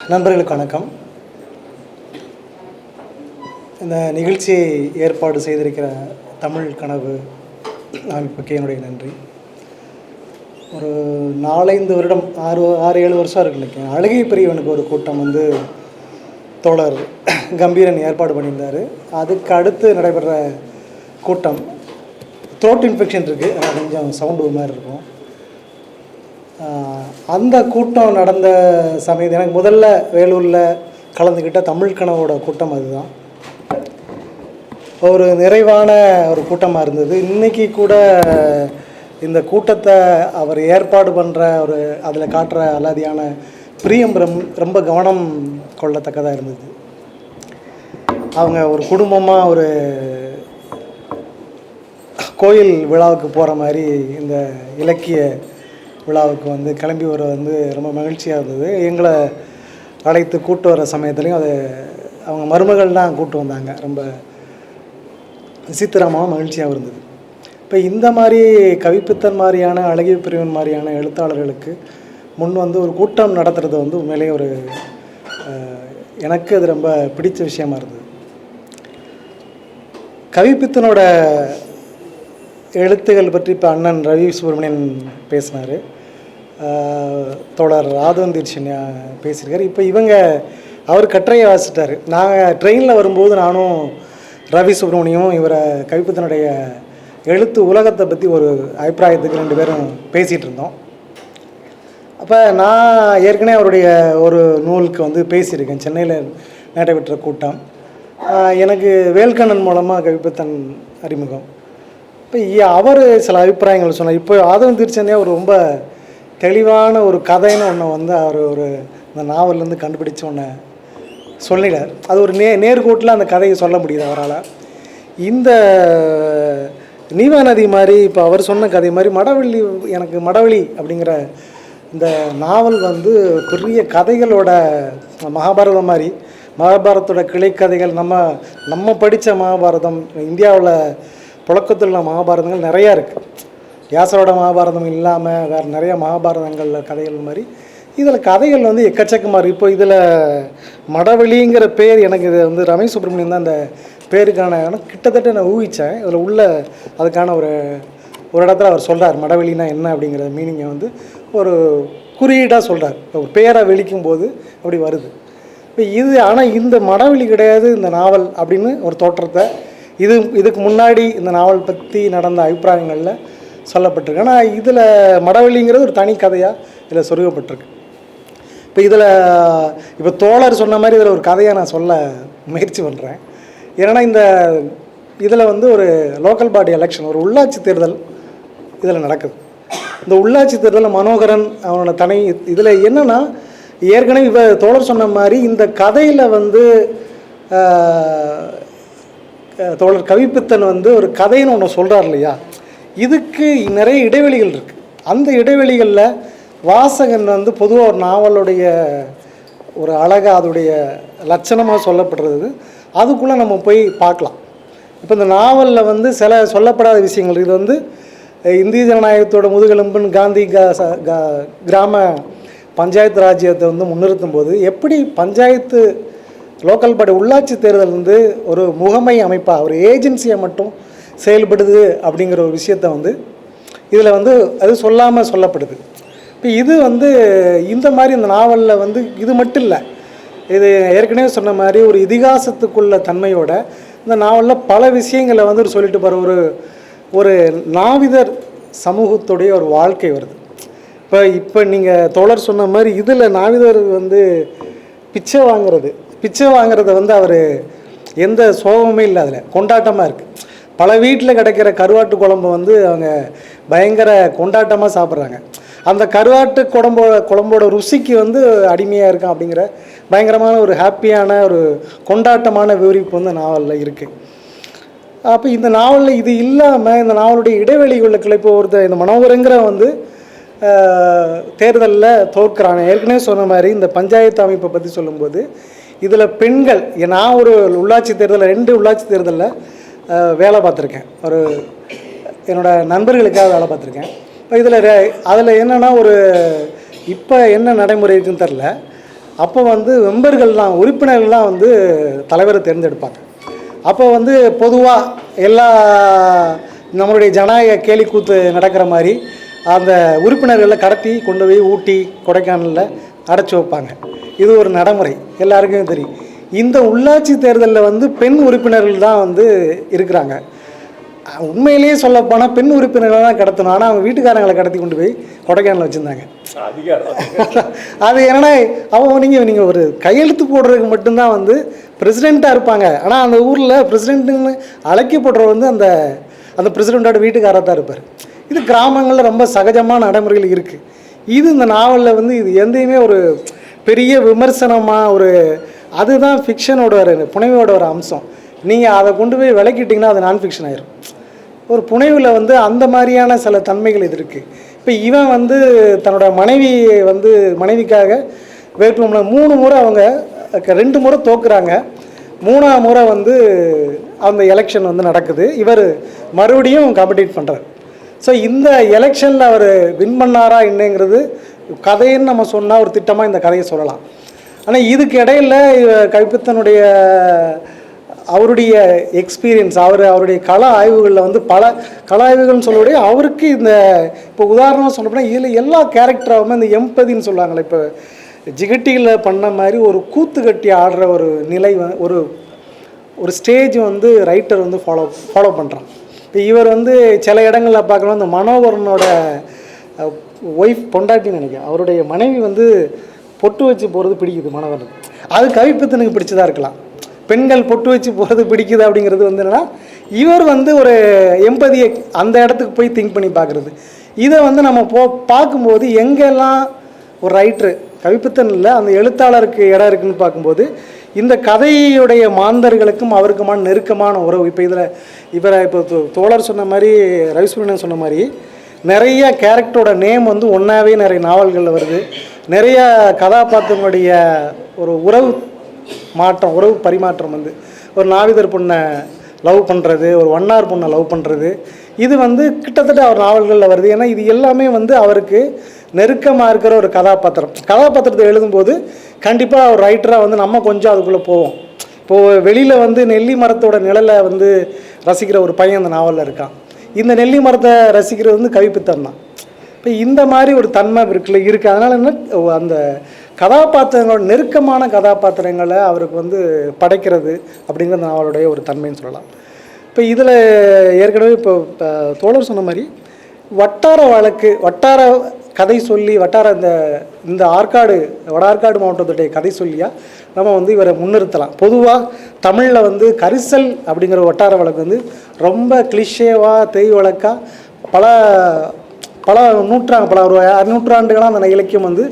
நண்பர்களுக்கு வணக்கம். இந்த நிகழ்ச்சியை ஏற்பாடு செய்திருக்கிற தமிழ் கனவு அமைப்புக்கு என்னுடைய நன்றி. ஒரு நாலைந்து வருடம் ஆறு ஆறு ஏழு வருஷம் இருக்கு நினைக்கிறேன். அழகை பிரியவனுக்கு ஒரு கூட்டம் வந்து தோழர் கம்பீரன் ஏற்பாடு பண்ணியிருந்தார். அதுக்கு அடுத்து நடைபெற கூட்டம் த்ரோட் இன்ஃபெக்ஷன் இருக்குது ஆனால் கொஞ்சம் சவுண்டு மாதிரி இருக்கும். அந்த கூட்டம் நடந்த சமயத்து எனக்கு முதல்ல வேலூரில் கலந்துக்கிட்ட தமிழ் கனவோட கூட்டம் அதுதான். ஒரு நிறைவான ஒரு கூட்டமாக இருந்தது. இன்றைக்கி கூட இந்த கூட்டத்தை அவர் ஏற்பாடு பண்ணுற ஒரு அதில் காட்டுற அலாதியான பிரியம் ரொம்ப ரொம்ப கவனம் கொள்ளத்தக்கதாக இருந்தது. அவங்க ஒரு குடும்பமாக ஒரு கோயில் விழாவுக்கு போகிற மாதிரி இந்த இலக்கிய விழாவுக்கு வந்து கிளம்பி வர வந்து ரொம்ப மகிழ்ச்சியாக இருந்தது. எங்களை அழைத்து கூட்டு வர சமயத்துலேயும் அது அவங்க மருமகள் தான் கூட்டு வந்தாங்க. ரொம்ப விசித்திரமாக மகிழ்ச்சியாக இருந்தது. இப்போ இந்த மாதிரி கவிப்பித்தன் மாதிரியான அழகிய பிரிவன் மாதிரியான எழுத்தாளர்களுக்கு முன் வந்து ஒரு கூட்டம் நடத்துகிறது வந்து உண்மையிலேயே ஒரு எனக்கு அது ரொம்ப பிடிச்ச விஷயமா இருந்தது. கவிப்பித்தனோட எழுத்துகள் பற்றி இப்போ அண்ணன் ரவி சுப்பிரமணியன் பேசினார். தோழர் ராதவன் தீர்ஷன்யா பேசியிருக்காரு. இப்போ இவங்க அவர் கட்டுரையை வாசிட்டார் நாங்கள் ட்ரெயினில் வரும்போது நானும் ரவி சுப்பிரமணியம் இவரை கவிப்பித்தனுடைய எழுத்து உலகத்தை பற்றி ஒரு அபிப்பிராயத்துக்கு ரெண்டு பேரும் பேசிகிட்டு இருந்தோம். அப்போ நான் ஏற்கனவே அவருடைய ஒரு நூலுக்கு வந்து பேசியிருக்கேன். சென்னையில் நடைபெற்ற கூட்டம். எனக்கு வேல்கண்ணன் மூலமாக கவிப்பத்தன் அறிமுகம். இப்போ அவர் சில அபிப்பிராயங்கள் சொன்னார். இப்போ ஆதவன் திருச்சந்தே அவர் ரொம்ப தெளிவான ஒரு கதைன்னு ஒன்று வந்து அவர் ஒரு இந்த நாவல்லேருந்து கண்டுபிடிச்ச ஒன்று சொல்லிடார் அது ஒரு நே நேர்கோட்டில் அந்த கதையை சொல்ல முடியுது அவரால். இந்த நீவா நதி மாதிரி இப்போ அவர் சொன்ன கதை மாதிரி மடவள்ளி எனக்கு மடவெளி அப்படிங்கிற இந்த நாவல் வந்து பெரிய கதைகளோட மகாபாரதம் மாதிரி மகாபாரதத்தோட கிளைக்கதைகள் நம்ம நம்ம படித்த மகாபாரதம் இந்தியாவில் புழக்கத்தில் உள்ள மகாபாரதங்கள் நிறையா இருக்குது வியாசரோட மகாபாரதம் இல்லாமல் வேறு நிறைய மகாபாரதங்களில் கதைகள் மாதிரி. இதில் கதைகள் வந்து எக்கச்சக்கமாக இருக்குது இப்போ இதில் மடவெளிங்கிற பேர் எனக்கு இது வந்து ரமேஷ் சுப்ரமணியம் தான் அந்த பேருக்கான கிட்டத்தட்ட நான் ஊகித்தேன் இதில் உள்ள அதுக்கான ஒரு ஒரு இடத்துல அவர் சொல்கிறார் மடவெளினா என்ன அப்படிங்கிற மீனிங்கை வந்து ஒரு குறியீடாக சொல்கிறார் ஒரு பேரை வெளிக்கும் போது அப்படி வருது. இப்போ இது ஆனால் இந்த மடவெளி கிடையாது இந்த நாவல் அப்படின்னு ஒரு தோற்றத்தை இது இதுக்கு முன்னாடி இந்த நாவல் பற்றி நடந்த அபிப்பிராயங்களில் சொல்லப்பட்டிருக்கு. ஆனால் இதில் மடவெளிங்கிறது ஒரு தனி கதையாக இதில் சொருகப்பட்டிருக்கு. இப்போ இதில் இப்போ தோழர் சொன்ன மாதிரி இதில் ஒரு கதையை நான் சொல்ல முயற்சி பண்ணுறேன் ஏன்னா இந்த இதில் வந்து ஒரு லோக்கல் பாடி எலெக்ஷன் ஒரு உள்ளாட்சி தேர்தல் இதில் நடக்குது. இந்த உள்ளாட்சி தேர்தலில் மனோகரன் அவனோட தனி இதில் என்னென்னா ஏற்கனவே இவ தோழர் சொன்ன மாதிரி இந்த கதையில் வந்து தோழர் கவிப்பித்தன் வந்து ஒரு கதைன்னு ஒன்று சொல்கிறார் இல்லையா? இதுக்கு நிறைய இடைவெளிகள் இருக்குது அந்த இடைவெளிகளில் வாசகன் வந்து பொதுவாக ஒரு நாவலுடைய ஒரு அழகாக அதோடைய லட்சணமாக சொல்லப்படுறது. அதுக்குள்ளே நம்ம போய் பார்க்கலாம். இப்போ இந்த நாவலில் வந்து சில சொல்லப்படாத விஷயங்கள். இது வந்து இந்திய ஜனநாயகத்தோட முதுகெலும்புன்னு காந்தி கா- கா- கிராம பஞ்சாயத்து ராஜ்யத்தை வந்து முன்னிறுத்தும் போது எப்படி பஞ்சாயத்து லோக்கல் பாடி உள்ளாட்சி தேர்தல் வந்து ஒரு முகமை அமைப்பாக ஒரு ஏஜென்சியை மட்டும் செயல்படுது அப்படிங்கிற ஒரு விஷயத்தை வந்து இதில் வந்து அது சொல்லாமல் சொல்லப்படுது. இப்போ இது வந்து இந்த மாதிரி இந்த நாவலில் வந்து இது மட்டும் இல்லை. இது ஏற்கனவே சொன்ன மாதிரி ஒரு இதிகாசத்துக்குள்ள தன்மையோட இந்த நாவலில் பல விஷயங்களை வந்து ஒரு சொல்லிட்டு போகிற ஒரு ஒரு நாவிதர் சமூகத்துடைய ஒரு வாழ்க்கை வருது. இப்போ இப்போ நீங்கள் தோழர் சொன்ன மாதிரி இதில் நாவிதர் வந்து பிச்சை வாங்குறது பிச்சை வாங்குறத வந்து அவர் எந்த சோகமே இல்லை அதில் கொண்டாட்டமாக இருக்குது பல வீட்டில் கிடைக்கிற கருவாட்டு குழம்பு வந்து அவங்க பயங்கர கொண்டாட்டமாக சாப்பிட்றாங்க. அந்த கருவாட்டு குழம்போ குழம்போட ருசிக்கு வந்து அடிமையாக இருக்கும் அப்படிங்கிற பயங்கரமான ஒரு ஹாப்பியான ஒரு கொண்டாட்டமான விவரிப்பு வந்து நாவலில் இருக்குது அப்போ இந்த நாவலில் இது இல்லாமல் இந்த நாவலுடைய இடைவெளிகளில் கிளைப்பு ஒருத்தர் இந்த மனோகரங்கிற வந்து தேர்தலில் தோற்கிறாங்க ஏற்கனவே சொன்ன மாதிரி இந்த பஞ்சாயத்து அமைப்பை பற்றி சொல்லும்போது இதில் பெண்கள் நான் ஒரு உள்ளாட்சி தேர்தலில் ரெண்டு உள்ளாட்சி தேர்தலில் வேலை பார்த்துருக்கேன். ஒரு என்னோட நண்பர்களுக்காக வேலை பார்த்துருக்கேன். இப்போ இதில் அதில் என்னென்னா ஒரு இப்போ என்ன நடைமுறை இருக்குன்னு தெரில அப்போ வந்து மெம்பர்கள்லாம் உறுப்பினர்கள்லாம் வந்து தலைவரை தேர்ந்தெடுப்பாங்க. அப்போ வந்து பொதுவாக எல்லா நம்மளுடைய ஜனநாயக கேலி கூத்து நடக்கிற மாதிரி அந்த உறுப்பினர்களை கடத்தி கொண்டு போய் ஊட்டி கொடைக்கானலில் அடைச்சி வைப்பாங்க. இது ஒரு நடைமுறை. எல்லாருக்கும் தெரியும். இந்த உள்ளாட்சி தேர்தலில் வந்து பெண் உறுப்பினர்கள் தான் வந்து இருக்கிறாங்க. உண்மையிலேயே சொல்லப்போனால் பெண் உறுப்பினர்களை தான் கடத்தணும். ஆனால் அவங்க வீட்டுக்காரங்களை கடத்தி கொண்டு போய் கொடைக்கானல் வச்சுருந்தாங்க. அது என்னன்னா அவன் நீங்கள் நீங்கள் ஒரு கையெழுத்து போடுறதுக்கு மட்டும்தான் வந்து பிரசிடெண்ட்டாக இருப்பாங்க. ஆனால் அந்த ஊரில் பிரசிடெண்ட்டுன்னு அழைக்கப்படுறவர் வந்து அந்த அந்த பிரசிடெண்ட்டோட வீட்டுக்காரர் தான் இருப்பார். இது கிராமங்களில் ரொம்ப சகஜமான நடைமுறைகள் இருக்குது இது இந்த நாவலில் வந்து இது எந்தையுமே ஒரு பெரிய விமர்சனமாக ஒரு அதுதான் ஃபிக்ஷனோட ஒரு புனைவோட ஒரு அம்சம். நீங்கள் அதை கொண்டு போய் விளக்கிட்டிங்கன்னா அது நான் ஃபிக்ஷன் ஆயிரும். ஒரு புனைவில் வந்து அந்த மாதிரியான சில தன்மைகள் இது இருக்குது இப்போ இவன் வந்து தன்னோட மனைவி வந்து மனைவிக்காக வேட்புமனு மூணு முறை அவங்க க- ரெண்டு முறை தோக்குறாங்க. மூணாம் முறை வந்து அந்த எலெக்ஷன் வந்து நடக்குது. இவர் மறுபடியும் காம்படிட் பண்ணுறார் ஸோ இந்த எலெக்ஷனில் அவர் வின் பண்ணாரா என்னங்கிறது கதைன்னு நம்ம சொன்னால் ஒரு திட்டமாக இந்த கதையை சொல்லலாம். ஆனால் இதுக்கு இடையில இவ- கவிப்பித்தனுடைய அவருடைய எக்ஸ்பீரியன்ஸ் அவர் அவருடைய கள ஆய்வுகளில் வந்து பல கள ஆய்வுகள்னு சொல்லக்கூடிய அவருக்கு இந்த இப்போ உதாரணமாக சொல்லப்போனால் இதில் எல்லா கேரக்டராகவும் இந்த எம்பதின்னு சொல்லுவாங்களே இப்போ ஜிகட்டியில் பண்ண மாதிரி ஒரு கூத்து கட்டி ஆடுற ஒரு நிலை ஒரு ஒரு ஸ்டேஜ் வந்து ரைட்டர் வந்து ஃபாலோ ஃபாலோ பண்ணுறான் இப்போ இவர் வந்து சில இடங்களில் பார்க்கலாம் இந்த மனோகரனோட ஒய்ஃப் பொண்டாட்டின்னு நினைக்கிறேன். அவருடைய மனைவி வந்து பொட்டு வச்சு போகிறது பிடிக்குது மாணவர்கள். அது கவிப்பத்தனுக்கு பிடிச்சதாக இருக்கலாம். பெண்கள் பொட்டு வச்சு போகிறது பிடிக்குது அப்படிங்கிறது வந்து என்னென்னா இவர் வந்து ஒரு எம்பதியை அந்த இடத்துக்கு போய் திங்க் பண்ணி பார்க்குறது. இதை வந்து நம்ம போ பார்க்கும்போது எங்கெல்லாம் ஒரு ரைட்ரு கவிப்பத்தன் இல்லை அந்த எழுத்தாளருக்கு இடம் இருக்குன்னு பார்க்கும்போது இந்த கதையுடைய மாந்தர்களுக்கும் அவருக்குமான நெருக்கமான உறவு இப்போ இதில் இவரை இப்போ தோ- தோழர் சொன்ன மாதிரி ரவிசுப்ரமணியன் சொன்ன மாதிரி நிறைய கேரக்டரோட நேம் வந்து ஒன்றாவே நிறைய நாவல்களில் வருது. நிறைய கதாபாத்திரங்களுடைய ஒரு உறவு மாற்றம் உறவு பரிமாற்றம் வந்து ஒரு நாவிதர் பொண்ணை லவ் பண்ணுறது ஒரு ஒன்னார் பொண்ணை லவ் பண்ணுறது இது வந்து கிட்டத்தட்ட அவர் நாவல்களில் வருது. ஏன்னா இது எல்லாமே வந்து அவருக்கு நெருக்கமாக இருக்கிற ஒரு கதாபாத்திரம். கதாபாத்திரத்தை எழுதும்போது கண்டிப்பாக ஒரு ரைட்டராக வந்து நம்ம கொஞ்சம் அதுக்குள்ளே போவோம். இப்போது வெளியில் வந்து நெல்லி மரத்தோட நிழலை வந்து ரசிக்கிற ஒரு பையன் அந்த நாவலில் இருக்கான். இந்த நெல்லி மரத்தை ரசிக்கிறது வந்து கவிப்புத்தன் தான். இப்போ இந்த மாதிரி ஒரு தன்மை இருக்குல்ல இருக்குது அதனால் என்ன அந்த கதாபாத்திரங்களோட நெருக்கமான கதாபாத்திரங்களை அவருக்கு வந்து படைக்கிறது அப்படிங்கிறது நாவலுடைய ஒரு தன்மைன்னு சொல்லலாம். இப்போ இதில் ஏற்கனவே இப்போ தோழர் சொன்ன மாதிரி வட்டார வழக்கு வட்டார கதை சொல்லி வட்டார இந்த இந்த ஆற்காடு வட ஆற்காடு மாவட்டத்துடைய கதை சொல்லியா நம்ம வந்து இவரை முன்னிறுத்தலாம். பொதுவாக தமிழில் வந்து கரிசல் அப்படிங்கிற வட்டார வழக்கு வந்து ரொம்ப கிளிஷேவாக தேய் வழக்காக பல பல நூற்றாண்டு பல ஒரு நூற்றாண்டுகளாக அந்த இலக்கியம் வந்து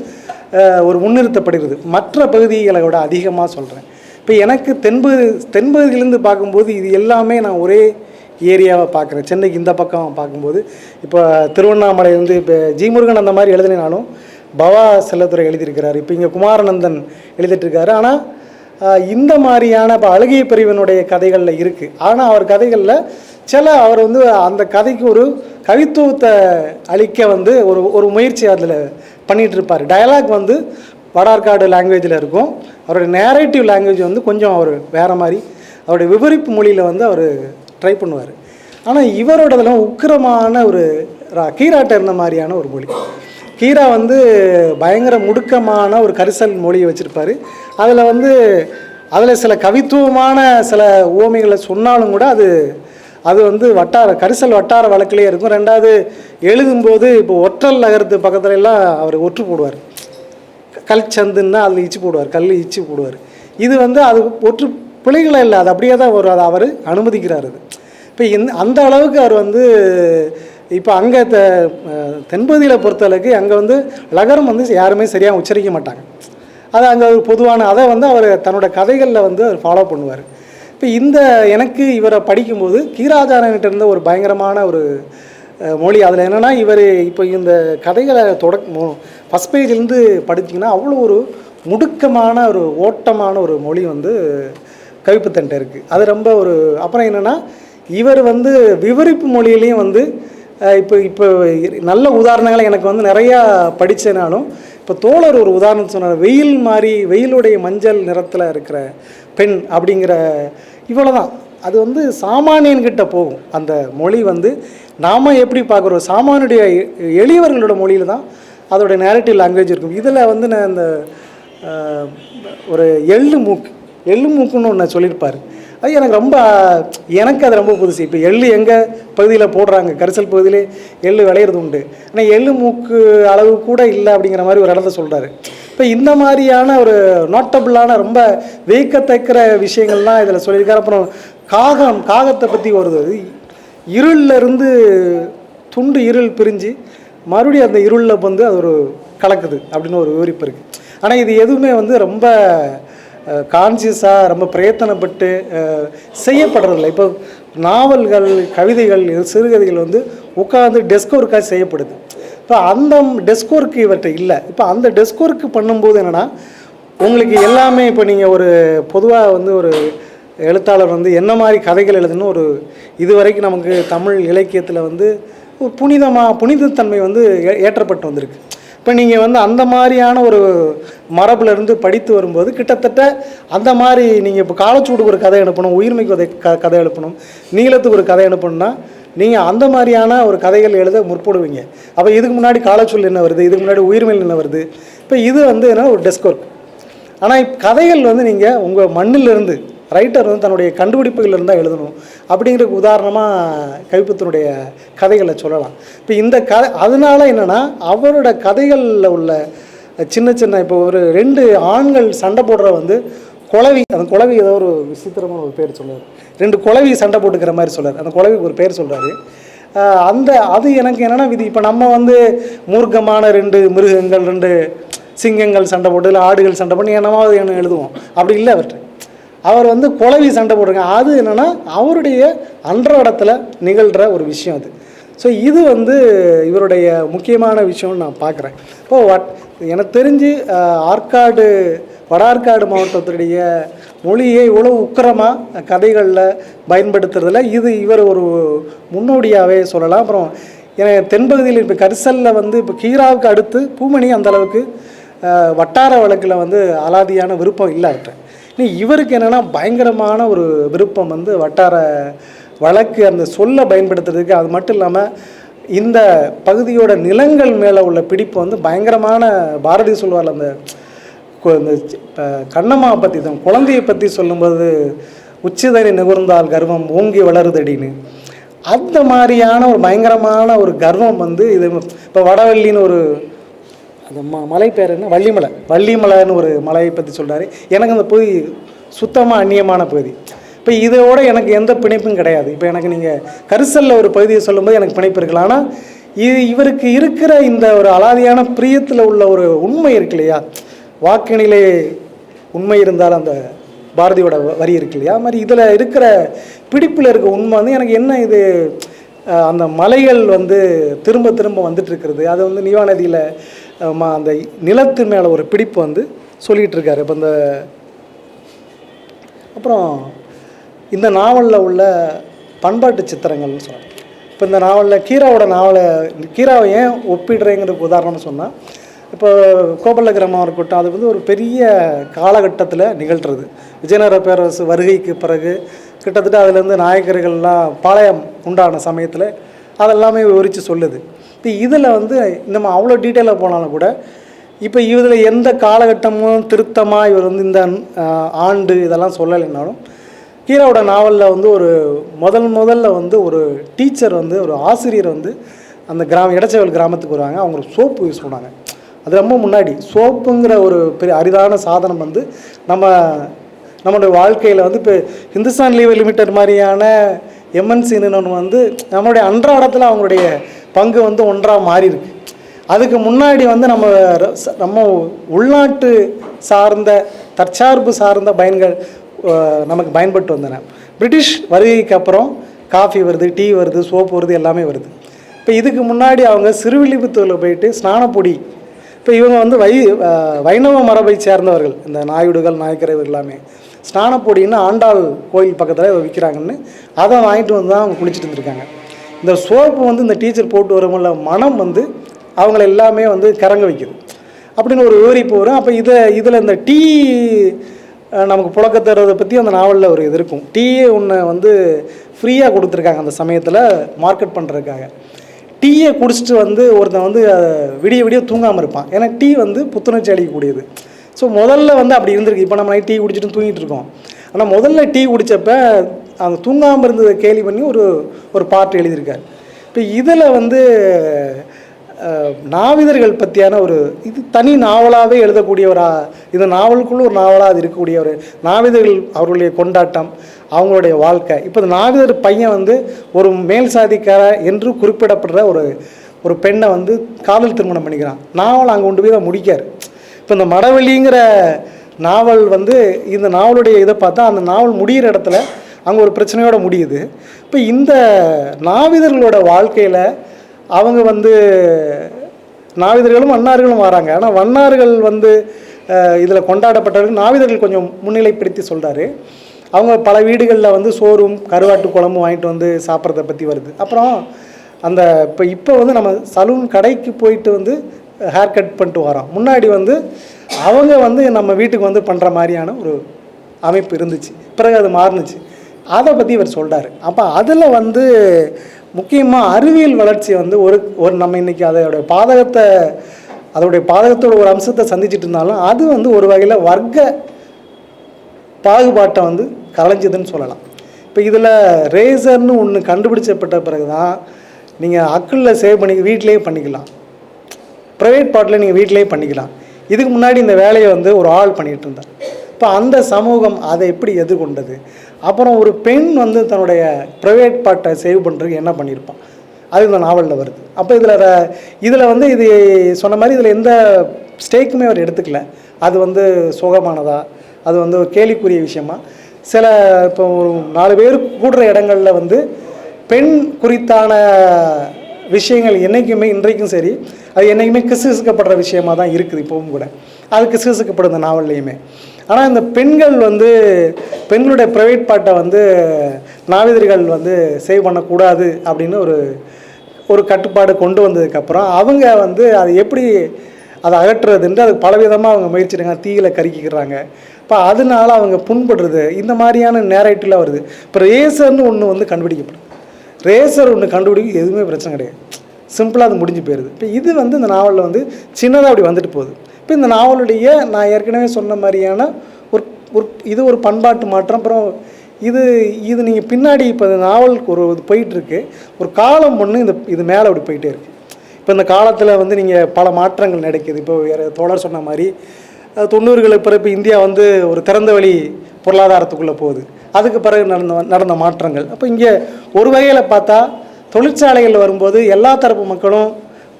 ஒரு முன்னிறுத்தப்படுகிறது. மற்ற பகுதிகளை விட அதிகமாக சொல்கிறேன் இப்போ எனக்கு தென்பகுதி தென்பகுதியிலேருந்து பார்க்கும்போது இது எல்லாமே நான் ஒரே ஏரியாவை பார்க்குறேன். சென்னைக்கு இந்த பக்கம் பார்க்கும்போது. இப்போ திருவண்ணாமலை வந்து இப்போ ஜி முருகன் அந்த மாதிரி எழுதினாலும் பவா செல்லத்துறை எழுதியிருக்கிறார். இப்போ இங்கே குமாரநந்தன் எழுதிட்டுருக்காரு. ஆனால் இந்த மாதிரியான இப்போ அழுகிய பிரிவினுடைய கதைகளில் இருக்குது ஆனால் அவர் கதைகளில் சில அவர் வந்து அந்த கதைக்கு ஒரு கவித்துவத்தை அளிக்க வந்து ஒரு ஒரு முயற்சி அதில் பண்ணிகிட்டு இருப்பார் டயலாக் வந்து வடார்காடு லாங்குவேஜில் இருக்கும். அவருடைய நேரேட்டிவ் லாங்குவேஜ் வந்து கொஞ்சம் அவர் வேறு மாதிரி அவருடைய விவரிப்பு மொழியில் வந்து அவர் ட்ரை பண்ணுவார். ஆனால் இவரோடதெல்லாம் உக்கிரமான ஒரு ரா- இருந்த மாதிரியான ஒரு மொழி. கீரா வந்து பயங்கர முடுக்கமான ஒரு கரிசல் மொழியை வச்சுருப்பார். அதில் வந்து அதில் சில கவித்துவமான சில ஓமைகளை சொன்னாலும் கூட அது அது வந்து வட்டார கரிசல் வட்டார வழக்கிலே இருக்கும். ரெண்டாவது எழுதும்போது இப்போ ஒற்றல் நகரத்து பக்கத்துல எல்லாம் அவர் ஒற்று போடுவார். கல் சந்துன்னா அதில் இச்சு போடுவார் கல் இச்சு போடுவார். இது வந்து அது ஒற்று பிழைகளே இல்லை. அது அப்படியே தான் வரும். அதை அவர் அனுமதிக்கிறார். அது இப்போ இந்த அந்த அளவுக்கு அவர் வந்து இப்போ அங்கே த தென்பகுதியில் பொறுத்தளவுக்கு அங்கே வந்து லகரம் வந்து யாருமே சரியாக உச்சரிக்க மாட்டாங்க. அது அங்கே ஒரு பொதுவான அதை வந்து அவர் தன்னோட கதைகளில் வந்து அவர் ஃபாலோ பண்ணுவார். இப்போ இந்த எனக்கு இவரை படிக்கும்போது கீராஜாரன்கிட்ட இருந்த ஒரு பயங்கரமான ஒரு மொழி. அதில் என்னென்னா இவர் இப்போ இந்த கதைகளை தொடக் ஃபஸ்ட் பேஜ்லேருந்து படிச்சிங்கன்னா அவ்வளோ ஒரு முடுக்கமான ஒரு ஓட்டமான ஒரு மொழி வந்து கவிப்புத்தன்ட்ட இருக்குது அது ரொம்ப ஒரு அப்புறம் என்னென்னா இவர் வந்து விவரிப்பு மொழியிலையும் வந்து இப்போ இப்போ நல்ல உதாரணங்களை எனக்கு வந்து நிறையா படித்தனாலும் இப்போ தோழர் ஒரு உதாரணம் சொன்னார் வெயில் மாதிரி வெயிலுடைய மஞ்சள் நிறத்தில் இருக்கிற பெண் அப்படிங்கிற இவ்வளவுதான். அது வந்து சாமானியன்கிட்ட போகும். அந்த மொழி வந்து நாம் எப்படி பார்க்குறோம்? சாமானுடைய எளியவர்களோட மொழியில் தான் அதோடய நேரட்டிவ் லாங்குவேஜ் இருக்கும். இதில் வந்து நான் இந்த ஒரு எள்ளு மூக்கு எள்ளு மூக்குன்னு ஒன்று சொல்லியிருப்பார். அது எனக்கு ரொம்ப எனக்கு அது ரொம்ப புதுசு. இப்போ எள் எங்கள் பகுதியில் போடுறாங்க? கரிசல் பகுதியிலே எள்ளு விளையிறது உண்டு. ஆனால் எள்ளு மூக்கு அளவு கூட இல்லை அப்படிங்கிற மாதிரி ஒரு இடத்த சொல்கிறாரு இப்போ இந்த மாதிரியான ஒரு நோட்டபுளான ரொம்ப வியக்கத்தக்கிற விஷயங்கள்லாம் இதில் சொல்லியிருக்காரு. அப்புறம் காகம் காகத்தை பற்றி வருது. இருளில் இருந்து துண்டு இருள் பிரிஞ்சு மறுபடியும் அந்த இருளில் வந்து அது ஒரு கலக்குது அப்படின்னு ஒரு விவரிப்பு இருக்குது ஆனால் இது எதுவுமே வந்து ரொம்ப கான்சியஸாக ரொம்ப பிரயத்தனப்பட்டு செய்யப்படுறதில்ல. இப்போ நாவல்கள் கவிதைகள் சிறுகதைகள் வந்து உட்காந்து டெஸ்க் ஒர்க்காக செய்யப்படுது. இப்போ அந்த டெஸ்க் ஒர்க் இவர்கிட்ட இல்லை. இப்போ அந்த டெஸ்க் ஒர்க் பண்ணும்போது என்னென்னா உங்களுக்கு எல்லாமே இப்போ நீங்கள் ஒரு பொதுவாக வந்து ஒரு எழுத்தாளர் வந்து என்ன மாதிரி கதைகள் எழுதுன்னு ஒரு இது வரைக்கும் நமக்கு தமிழ் இலக்கியத்தில் வந்து ஒரு புனிதமாக புனிதத்தன்மை வந்து ஏ- ஏற்றப்பட்டு வந்திருக்கு. இப்போ நீங்கள் வந்து அந்த மாதிரியான ஒரு மரபிலிருந்து படித்து வரும்போது கிட்டத்தட்ட அந்த மாதிரி நீங்கள் இப்போ காலச்சூடுக்கு ஒரு கதை அனுப்பணும் உயிர்மைக்கு ஒரு க கதை எழுப்பணும் நீளத்துக்கு ஒரு கதை அனுப்பணும்னா நீங்கள் அந்த மாதிரியான ஒரு கதைகள் எழுத முற்படுவீங்க. அப்போ இதுக்கு முன்னாடி காலச்சொல் என்ன வருது? இதுக்கு முன்னாடி உயிர்மையில் என்ன வருது? இப்போ இது வந்து என்ன ஒரு டெஸ்க் ஒர்க். ஆனால் கதைகள் வந்து நீங்கள் உங்கள் மண்ணிலிருந்து ரைட்டர் வந்து தன்னுடைய கண்டுபிடிப்புகள் இருந்தால் எழுதணும். அப்படிங்கிறதுக்கு உதாரணமாக கைப்புத்தனுடைய கதைகளை சொல்லலாம். இப்போ இந்த க அதனால என்னென்னா அவரோட கதைகளில் உள்ள சின்ன சின்ன இப்போ ஒரு ரெண்டு ஆண்கள் சண்டை போடுற வந்து குழவி அந்த குழவி ஏதோ ஒரு விசித்திரமான ஒரு பேர் சொல்லுவார் ரெண்டு குழவி சண்டை போட்டுக்கிற மாதிரி சொல்கிறார் அந்த குழவிக்கு ஒரு பேர் சொல்கிறாரு அந்த அது எனக்கு என்னென்னா விதி இப்போ நம்ம வந்து மூர்க்கமான ரெண்டு மிருகங்கள் ரெண்டு சிங்கங்கள் சண்டை போட்டு இல்லை ஆடுகள் சண்டை பண்ணி என்னமாவது என்ன எழுதுவோம். அப்படி இல்லை அவர்கிட்ட அவர் வந்து குழவி சண்டை போட்டிருக்காங்க. அது என்னென்னா அவருடைய அன்றாடத்தில் நிகழ்கிற ஒரு விஷயம் அது. ஸோ இது வந்து இவருடைய முக்கியமான விஷயம்னு நான் பார்க்குறேன். இப்போ வட் எனக்கு தெரிஞ்சு ஆற்காடு வட ஆற்காடு மாவட்டத்துடைய மொழியை இவ்வளோ உக்கிரமாக கதைகளில் பயன்படுத்துறதுல இது இவர் ஒரு முன்னோடியாகவே சொல்லலாம். அப்புறம் எனக்கு தென்பகுதியில் இப்போ கரிசலில் வந்து இப்போ கீராவுக்கு அடுத்து பூமணி அந்தளவுக்கு வட்டார வழக்கில் வந்து அலாதியான விருப்பம் இல்லை அவர்கிட்ட நீ இவருக்கு என்னென்னா பயங்கரமான ஒரு விருப்பம் வந்து வட்டார வழக்கு அந்த சொல்லை பயன்படுத்துறதுக்கு. அது மட்டும் இல்லாமல் இந்த பகுதியோட நிலங்கள் மேலே உள்ள பிடிப்பு வந்து பயங்கரமான பாரதி சொல்வார் அந்த இந்த கண்ணம்மா பற்றி தான் குழந்தையை பற்றி சொல்லும்போது உச்சிதனை நிகழ்ந்தால் கர்வம் ஓங்கி வளருதடின்னு. அந்த மாதிரியான ஒரு பயங்கரமான ஒரு கர்வம் வந்து இது இப்போ வடவள்ளின்னு ஒரு அந்த ம மலை பேர் என்ன? வள்ளிமலை. வள்ளிமலைன்னு ஒரு மலையை பற்றி சொல்கிறாரு எனக்கு அந்த பகுதி சுத்தமாக அந்நியமான பகுதி இப்போ இதோட எனக்கு எந்த பிணைப்பும் கிடையாது. இப்போ எனக்கு நீங்கள் கரிசலில் ஒரு பகுதியை சொல்லும்போது எனக்கு பிணைப்பு இருக்கலாம் ஆனால் இது இவருக்கு இருக்கிற இந்த ஒரு அலாதியான பிரியத்தில் உள்ள ஒரு உண்மை இருக்கு இல்லையா? வாக்கினிலே உண்மை இருந்தால் அந்த பாரதியோட வ- வரி இருக்கு இல்லையா? அது மாதிரி இதில் இருக்கிற பிடிப்பில் இருக்க உண்மை வந்து எனக்கு என்ன இது? அந்த மலைகள் வந்து திரும்ப திரும்ப வந்துட்டு இருக்கிறது. அது வந்து நீவா நதியில் அந்த நிலத்து மேலே ஒரு பிடிப்பு வந்து சொல்லிகிட்டு இருக்காரு இப்போ இந்த அப்புறம் இந்த நாவலில் உள்ள பண்பாட்டு சித்திரங்கள்னு சொல்லலாம். இப்போ இந்த நாவலில் கீராவோட நாவலை கீராவை ஏன் ஒப்பிடுறேங்கிறதுக்கு உதாரணம்னு சொன்னால் இப்போ கோபல்ல கிராமம் இருக்கட்டும் அது வந்து ஒரு பெரிய காலகட்டத்தில் நிகழ்கிறது விஜயநகர பேரரசு வருகைக்கு பிறகு கிட்டத்தட்ட அதுலேருந்து நாயக்கர்கள்லாம் பாளையம் உண்டான சமயத்தில் அதெல்லாமே விவரித்து சொல்லுது. இப்போ இதில் வந்து நம்ம அவ்வளோ டீட்டெயிலாக போனாலும் கூட இப்போ இதில் எந்த காலகட்டமும் திருத்தமாக இவர் வந்து இந்த ஆண்டு இதெல்லாம் சொல்லலைன்னாலும் ஹீரோட நாவலில் வந்து ஒரு முதல் முதல்ல வந்து ஒரு டீச்சர் வந்து ஒரு ஆசிரியர் வந்து அந்த கிராம இடச்சவல் கிராமத்துக்கு வருவாங்க. அவங்க சோப்பு யூஸ் பண்ணாங்க அது ரொம்ப முன்னாடி. சோப்புங்கிற ஒரு பெரிய அரிதான சாதனம் வந்து நம்ம நம்மளுடைய வாழ்க்கையில் வந்து இப்போ ஹிந்துஸ்தான் லீவர் லிமிடெட் மாதிரியான எம்என்சின்னு ஒன்று வந்து நம்மளுடைய அன்றாடத்தில் அவங்களுடைய பங்கு வந்து ஒன்றாக மாறி இருக்கு அதுக்கு முன்னாடி வந்து நம்ம நம்ம உள்நாட்டு சார்ந்த தற்சார்பு சார்ந்த பயன்கள் நமக்கு பயன்பட்டு வந்தன. பிரிட்டிஷ் வருகைக்கு அப்புறம் காஃபி வருது டீ வருது சோப்பு வருது எல்லாமே வருது. இப்போ இதுக்கு முன்னாடி அவங்க சிறுவில்லிபுத்தூரில் போயிட்டு ஸ்நானப்பொடி இப்போ இவங்க வந்து வை வைணவ மரபை சேர்ந்தவர்கள் இந்த நாயுடுகள் நாயக்கரைவர் எல்லாமே. ஸ்நானப்பொடின்னு ஆண்டாள் கோயில் பக்கத்தில் விற்கிறாங்கன்னு அதை வாங்கிட்டு வந்து தான் அவங்க குளிச்சுட்டு இருந்திருக்காங்க இந்த சோப்பு வந்து இந்த டீச்சர் போட்டு வரவங்கள மனம் வந்து அவங்கள எல்லாமே வந்து கறங்க வைக்குது. அப்படின்னு ஒரு விவரிப்பு வரும். அப்போ இதை இதில் இந்த டீ நமக்கு புழக்க தர்றதை பற்றி அந்த நாவலில் ஒரு இது இருக்கும். டீயே ஒன்று வந்து ஃப்ரீயாக கொடுத்துருக்காங்க அந்த சமயத்தில் மார்க்கெட் பண்ணுறதுக்காக டீயை குடிச்சிட்டு வந்து ஒருத்தன் வந்து விடிய விடிய தூங்காமல் இருப்பான். ஏன்னா டீ வந்து புத்துணர்ச்சி அளிக்கக்கூடியது. ஸோ முதல்ல வந்து அப்படி இருந்திருக்கு. இப்போ நம்ம டீ குடிச்சிட்டு தூங்கிட்டு இருக்கோம். ஆனால் முதல்ல டீ குடித்தப்ப அந்த தூங்காமல் இருந்ததை கேலி பண்ணி ஒரு ஒரு பாட்டு எழுதியிருக்காரு. இப்போ இதில் வந்து நாவிதர்கள் பற்றியான ஒரு இது தனி நாவலாகவே எழுதக்கூடிய ஒரு இது நாவலுக்குள்ள ஒரு நாவலாக அது இருக்கக்கூடிய ஒரு நாவிதர்கள் அவர்களுடைய கொண்டாட்டம் அவங்களுடைய வாழ்க்கை. இப்போ இந்த நாவிதர் பையன் வந்து ஒரு மேல் சாதிக்கார என்று குறிப்பிடப்படுற ஒரு ஒரு பெண்ணை வந்து காதல் திருமணம் பண்ணிக்கிறான். நாவல் அங்கே கொண்டு போய் தான் முடிக்கார். இப்போ இந்த மடவெளிங்கிற நாவல் வந்து இந்த நாவலுடைய இதை பார்த்தா அந்த நாவல் முடிகிற இடத்துல அங்கே ஒரு பிரச்சனையோட முடியுது. இப்போ இந்த நாவிதர்களோட வாழ்க்கையில் அவங்க வந்து நாவிதர்களும் வண்ணார்களும் வராங்க. ஆனால் வண்ணார்கள் வந்து இதில் கொண்டாடப்பட்டவர்கள் நாவிதர்கள் கொஞ்சம் முன்னிலைப்படுத்தி சொல்கிறாரு அவங்க பல வீடுகளில் வந்து சோறும் கருவாட்டு குழம்பும் வாங்கிட்டு வந்து சாப்பிட்றத பற்றி வருது. அப்புறம் அந்த இப்போ இப்போ வந்து நம்ம சலூன் கடைக்கு போயிட்டு வந்து ஹேர் கட் பண்ணிட்டு வரோம் முன்னாடி வந்து அவங்க வந்து நம்ம வீட்டுக்கு வந்து பண்ணுற மாதிரியான ஒரு அமைப்பு இருந்துச்சு. பிறகு அது மாறுனுச்சு. அதை பற்றி இவர் சொல்கிறார் அப்போ அதில் வந்து முக்கியமாக அறிவியல் வளர்ச்சி வந்து ஒரு ஒரு நம்ம இன்றைக்கி அதோடைய பாதகத்தை அதோடைய பாதகத்தோட ஒரு அம்சத்தை சந்திச்சிட்டு இருந்தாலும் அது வந்து ஒரு வகையில் வர்க்க பாகுபாட்டை வந்து கலைஞ்சதுன்னு சொல்லலாம். இப்போ இதில் ரேசர்னு ஒன்று கண்டுபிடிச்சப்பட்ட பிறகு தான் நீங்கள் அக்கிளில் சேவ் பண்ணி வீட்டிலேயே பண்ணிக்கலாம். ப்ரைவேட் பாட்டில் நீங்கள் வீட்டிலேயே பண்ணிக்கலாம். இதுக்கு முன்னாடி இந்த வேலையை வந்து ஒரு ஆள் பண்ணிகிட்டு இருந்தார். இப்போ அந்த சமூகம் அதை எப்படி எதிர்கொண்டது? அப்புறம் ஒரு பெண் வந்து தன்னுடைய ப்ரைவேட் பார்ட்டை சேவ் பண்ணுறதுக்கு என்ன பண்ணியிருப்பான்? அது இந்த நாவலில் வருது. அப்போ இதில் இதில் வந்து இது சொன்ன மாதிரி இதில் எந்த ஸ்டேக்குமே அவர் எடுத்துக்கல. அது வந்து சுகமானதா? அது வந்து ஒரு கேலிக்குரிய விஷயமா? சில இப்போ ஒரு நாலு பேர் கூடுற இடங்களில் வந்து பெண் குறித்தான விஷயங்கள் என்றைக்குமே இன்றைக்கும் சரி அது என்றைக்குமே கிசுகிசுக்கப்படுற விஷயமா தான் இருக்குது இப்போவும் கூட. அது கிசுகிசுக்கப்படுது நாவல்லையுமே ஆனால் இந்த பெண்கள் வந்து பெண்களுடைய ப்ரைவேட் பார்ட்டை வந்து நாவிதர்கள் வந்து சேவ் பண்ணக்கூடாது அப்படின்னு ஒரு ஒரு கட்டுப்பாடு கொண்டு வந்ததுக்கப்புறம் அவங்க வந்து அதை எப்படி அதை அகற்றுறதுன்ட்டு அதுக்கு பலவிதமாக அவங்க முயற்சிடுங்க தீயில கருக்கிக்கிறாங்க இப்போ அதனால அவங்க புண்படுறது இந்த மாதிரியான நேரேட்டில் வருது. இப்போ ரேசர்னு ஒன்று வந்து கண்டுபிடிக்கப்படுது ரேசர் ஒன்று கண்டுபிடிக்க எதுவுமே பிரச்சனை கிடையாது. சிம்பிளாக அது முடிஞ்சு போயிடுது இப்போ இது வந்து இந்த நாவலில் வந்து சின்னதாக அப்படி வந்துட்டு போகுது. இப்போ இந்த நாவலுடைய நான் ஏற்கனவே சொன்ன மாதிரியான ஒரு ஒரு இது ஒரு பண்பாட்டு மாற்றம். அப்புறம் இது இது நீங்கள் பின்னாடி இப்போ இந்த நாவலுக்கு ஒரு இது போயிட்டுருக்கு. ஒரு காலம் ஒன்று இந்த இது மேலே அப்படி போயிட்டே இருக்குது இப்போ இந்த காலத்தில் வந்து நீங்கள் பல மாற்றங்கள் நடக்குது. இப்போ வேறு தோழர் சொன்ன மாதிரி தொண்ணூறுகளுக்கு பிறகு இந்தியா வந்து ஒரு திறந்த வழி பொருளாதாரத்துக்குள்ளே போகுது. அதுக்கு பிறகு நடந்த நடந்த மாற்றங்கள். அப்போ இங்கே ஒரு வகையில் பார்த்தா தொழிற்சாலைகள் வரும்போது எல்லா தரப்பு மக்களும்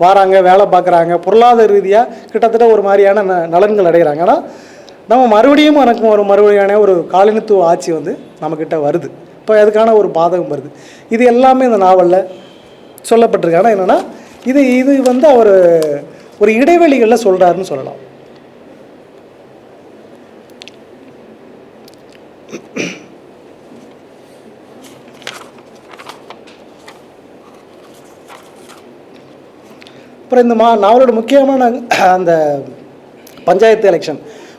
வராங்க வேலை பார்க்குறாங்க. பொருளாதார ரீதியாக கிட்டத்தட்ட ஒரு மாதிரியான ந நலன்கள் அடைகிறாங்க. ஆனால் நம்ம மறுபடியும் எனக்கு ஒரு மறுபடியான ஒரு காலனித்துவ ஆட்சி வந்து நம்மக்கிட்ட வருது. இப்போ அதுக்கான ஒரு பாதகம் வருது. இது எல்லாமே இந்த நாவலில் சொல்லப்பட்டிருக்கு. ஆனால் என்னென்னா இது இது வந்து அவர் ஒரு இடைவெளிகளில் சொல்கிறாருன்னு சொல்லலாம். அப்புறம் இந்த மா நாவலோட முக்கியமான அந்த பஞ்சாயத்து எலெக்ஷன்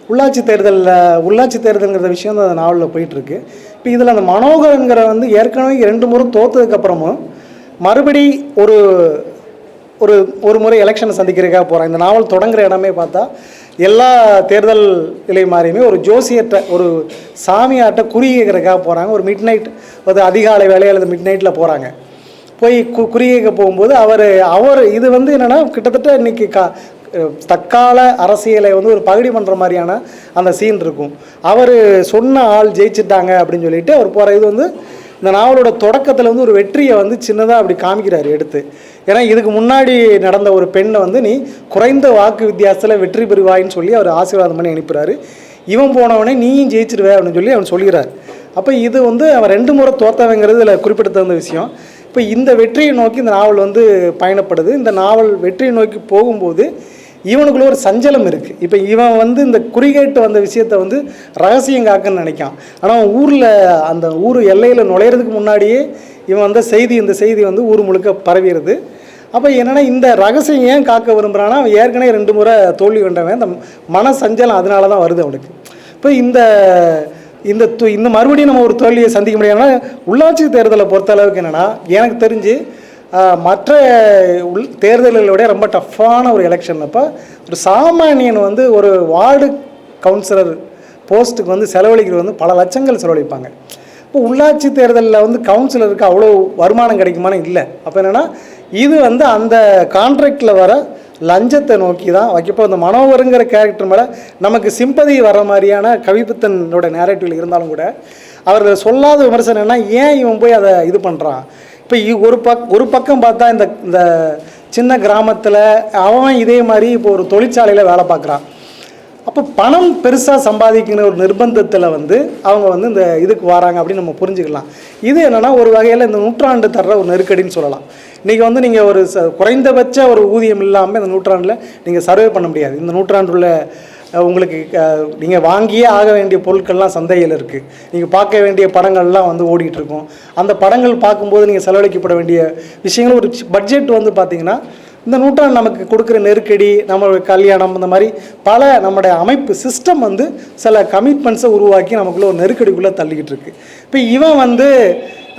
உள்ளாட்சி தேர்தலில் உள்ளாட்சி தேர்தலுங்கிற விஷயம் தான் அந்த நாவலில் போயிட்டுருக்கு. இப்போ இதில் அந்த மனோகரங்கிற வந்து ஏற்கனவே ரெண்டு முறை தோத்ததுக்கப்புறமும் மறுபடி ஒரு ஒரு ஒரு முறை எலெக்ஷனை சந்திக்கிறதுக்காக போகிறான் இந்த நாவல் தொடங்குற இடமே பார்த்தா எல்லா தேர்தல் இலை மாதிரியுமே ஒரு ஜோசியர்கிட்ட ஒரு சாமியாட்ட குறி போகிறாங்க ஒரு மிட் நைட் அது அதிகாலை வேலையில் அல்லது மிட் நைட்டில் போகிறாங்க போய் கு குறி போகும்போது அவர் அவர் இது வந்து என்னென்னா கிட்டத்தட்ட இன்னைக்கு கா தற்கால அரசியலை வந்து ஒரு பகுடி பண்ணுற மாதிரியான அந்த சீன் இருக்கும். அவர் சொன்ன ஆள் ஜெயிச்சிட்டாங்க அப்படின்னு சொல்லிட்டு அவர் போகிற இது வந்து இந்த நாவலோட தொடக்கத்தில் வந்து ஒரு வெற்றியை வந்து சின்னதாக அப்படி காமிக்கிறார் எடுத்து. ஏன்னா இதுக்கு முன்னாடி நடந்த ஒரு பெண்ணை வந்து நீ குறைந்த வாக்கு வித்தியாசத்தில் வெற்றி பெறுவாயின்னு சொல்லி அவர் ஆசீர்வாதம் பண்ணி அனுப்புகிறாரு இவன் போனவனே நீயும் ஜெயிச்சிருவே அப்படின்னு சொல்லி அவன் சொல்கிறார் அப்போ இது வந்து அவன் ரெண்டு முறை தோத்தவங்கிறது இதில் குறிப்பிடத்தகுந்த விஷயம். இப்போ இந்த வெற்றியை நோக்கி இந்த நாவல் வந்து பயணப்படுது. இந்த நாவல் வெற்றியை நோக்கி போகும்போது இவனுக்குள்ள ஒரு சஞ்சலம் இருக்குது இப்போ இவன் வந்து இந்த குறிகேட்டு வந்த விஷயத்த வந்து ரகசியம் காக்கன்னு நினைக்கான். ஆனால் அவன் ஊரில் அந்த ஊர் எல்லையில் நுழையிறதுக்கு முன்னாடியே இவன் வந்த செய்தி இந்த செய்தி வந்து ஊர் முழுக்க பரவிடுது அப்போ என்னென்னா இந்த ரகசியம் ஏன் காக்க விரும்புகிறான்னா அவன் ஏற்கனவே ரெண்டு முறை தோல்வி கண்டவன். இந்த மன சஞ்சலம் அதனால தான் வருது அவனுக்கு. இப்போ இந்த இந்த து- இந்த மறுபடியும் நம்ம ஒரு தோல்வியை சந்திக்க முடியாதுன்னா உள்ளாட்சி தேர்தலை பொறுத்த அளவுக்கு என்னென்னா எனக்கு தெரிஞ்சு மற்ற உள் தேர்தல்களை விட ரொம்ப டஃப்பான ஒரு எலெக்ஷன். அப்போ ஒரு சாமானியன் வந்து ஒரு வார்டு கவுன்சிலர் போஸ்ட்டுக்கு வந்து செலவழிக்கிறது வந்து பல லட்சங்கள் செலவழிப்பாங்க. இப்போ உள்ளாட்சி தேர்தலில் வந்து கவுன்சிலருக்கு அவ்வளோ வருமானம் கிடைக்குமான்னு இல்லை. அப்போ என்னென்னா இது வந்து அந்த கான்ட்ராக்டில் வர லஞ்சத்தை நோக்கி தான் வைக்கப்போ இந்த மனோவருங்கிற கேரக்டர் மேலே நமக்கு சிம்பதி வர மாதிரியான கவிப்புத்தனோட நேரட்டிவில் இருந்தாலும் கூட அவர் சொல்லாத விமர்சனம் என்ன ஏன் இவன் போய் அதை இது பண்ணுறான் இப்போ ஒரு பக் ஒரு பக்கம் பார்த்தா இந்த இந்த சின்ன கிராமத்தில் அவன் இதே மாதிரி இப்போ ஒரு தொழிற்சாலையில் வேலை பார்க்குறான். அப்போ பணம் பெருசாக சம்பாதிக்கிற ஒரு நிர்பந்தத்தில் வந்து அவங்க வந்து இந்த இதுக்கு வராங்க அப்படின்னு நம்ம புரிஞ்சுக்கலாம். இது என்னென்னா ஒரு வகையில் இந்த நூற்றாண்டு தர்ற ஒரு நெருக்கடின்னு சொல்லலாம். இன்றைக்கி வந்து நீங்கள் ஒரு ச குறைந்தபட்ச ஒரு ஊதியம் இல்லாமல் இந்த நூற்றாண்டில் நீங்கள் சர்வே பண்ண முடியாது. இந்த நூற்றாண்டுள்ள உங்களுக்கு நீங்கள் வாங்கியே ஆக வேண்டிய பொருட்கள்லாம் சந்தையில் இருக்குது நீங்கள் பார்க்க வேண்டிய படங்கள்லாம் வந்து ஓடிட்டுருக்கும் அந்த படங்கள் பார்க்கும்போது நீங்கள் செலவழிக்கப்பட வேண்டிய விஷயங்கள் ஒரு பட்ஜெட் வந்து பார்த்தீங்கன்னா இந்த நூற்றாண்டு நமக்கு கொடுக்குற நெருக்கடி நம்ம கல்யாணம் இந்த மாதிரி பல நம்முடைய அமைப்பு சிஸ்டம் வந்து சில கமிட்மெண்ட்ஸை உருவாக்கி நமக்குள்ள ஒரு நெருக்கடிக்குள்ளே தள்ளிக்கிட்டு இருக்கு. இப்போ இவன் வந்து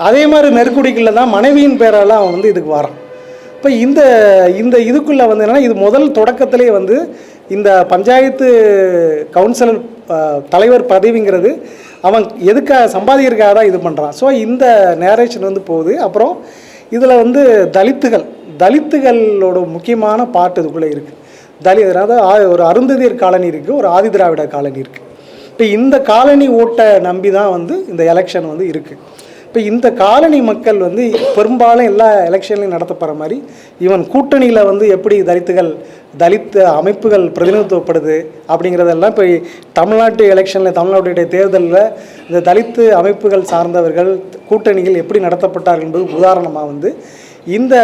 அதே மாதிரி நெருக்கடிக்குள்ளே தான் மனைவியின் பேரால் அவன் வந்து இதுக்கு வரான். இப்போ இந்த இந்த இதுக்குள்ளே வந்து என்னென்னா இது முதல் தொடக்கத்திலே வந்து இந்த பஞ்சாயத்து கவுன்சிலர் தலைவர் பதவிங்கிறது அவன் எதுக்காக சம்பாதிக்கிறதுக்காக தான் இது பண்ணுறான் ஸோ இந்த நேரேஷன் வந்து போகுது. அப்புறம் இதில் வந்து தலித்துகள் தலித்துகளோட முக்கியமான பாட்டு இதுக்குள்ளே இருக்குது தலி அதாவது ஒரு அருந்ததியர் காலனி இருக்குது ஒரு ஆதிதிராவிட காலனி இருக்குது இப்போ இந்த காலனி ஓட்டை நம்பி தான் வந்து இந்த எலெக்ஷன் வந்து இருக்குது இப்போ இந்த காலனி மக்கள் வந்து பெரும்பாலும் எல்லா எலெக்ஷன்லையும் நடத்தப்படுற மாதிரி இவன் கூட்டணியில் வந்து எப்படி தலித்துகள் தலித் அமைப்புகள் பிரதிநிதித்துவப்படுது அப்படிங்கிறதெல்லாம் இப்போ தமிழ்நாட்டு எலெக்ஷனில் தமிழ்நாட்டுடைய தேர்தலில் இந்த தலித்து அமைப்புகள் சார்ந்தவர்கள் கூட்டணிகள் எப்படி நடத்தப்பட்டார்கள் என்பது உதாரணமாக வந்து இந்த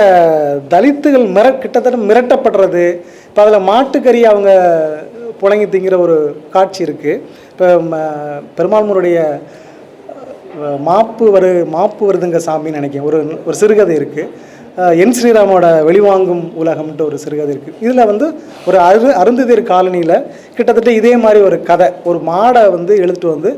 தலித்துகள் மிர கிட்டத்தட்ட மிரட்டப்படுறது இப்போ அதில் மாட்டுக்கறி அவங்க புழங்கி திங்கிற ஒரு காட்சி இருக்குது இப்போ ம- மாப்பு வரு மாப்பு வருதுங்க சாமின்னு நினைக்கிறேன். ஒரு ஒரு சிறுகதை இருக்குது என் ஸ்ரீராமோட வெளிவாங்கும் உலகம்ன்ட்டு ஒரு சிறுகதை இருக்குது இதில் வந்து ஒரு அரு அருந்ததியர் காலனியில் கிட்டத்தட்ட இதே மாதிரி ஒரு கதை. ஒரு மாடை வந்து எழுத்துட்டு வந்து